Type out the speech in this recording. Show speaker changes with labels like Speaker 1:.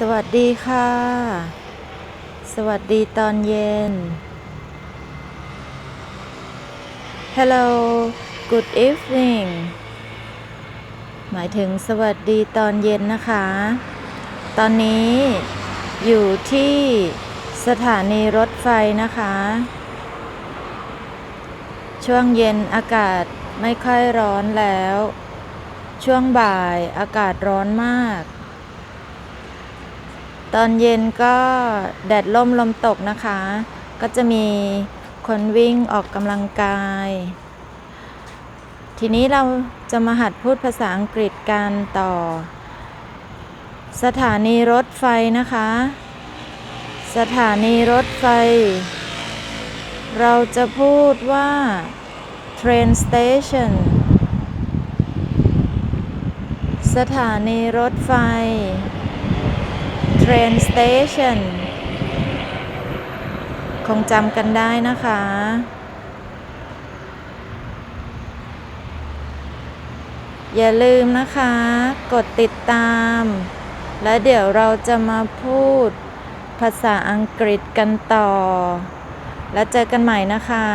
Speaker 1: สวัสดีค่ะ สวัสดีตอนเย็น Hello good evening หมายถึงสวัสดีตอนเย็นนะคะ ตอนนี้อยู่ที่สถานีรถไฟนะคะ ช่วงเย็นอากาศไม่ค่อยร้อนแล้ว ช่วงบ่ายอากาศร้อนมาก ตอนเย็นก็แดดล่มลมตกนะคะ ก็จะมีคนวิ่งออกกำลังกาย ทีนี้เราจะมาหัดพูดภาษาอังกฤษกันต่อ สถานีรถไฟนะคะ สถานีรถไฟ เราจะพูดว่า train station สถานีรถไฟ train station คงจำกันได้นะคะ อย่าลืมนะคะ กดติดตาม และเดี๋ยวเราจะมาพูดภาษาอังกฤษกันต่อ แล้วเจอกันใหม่นะคะ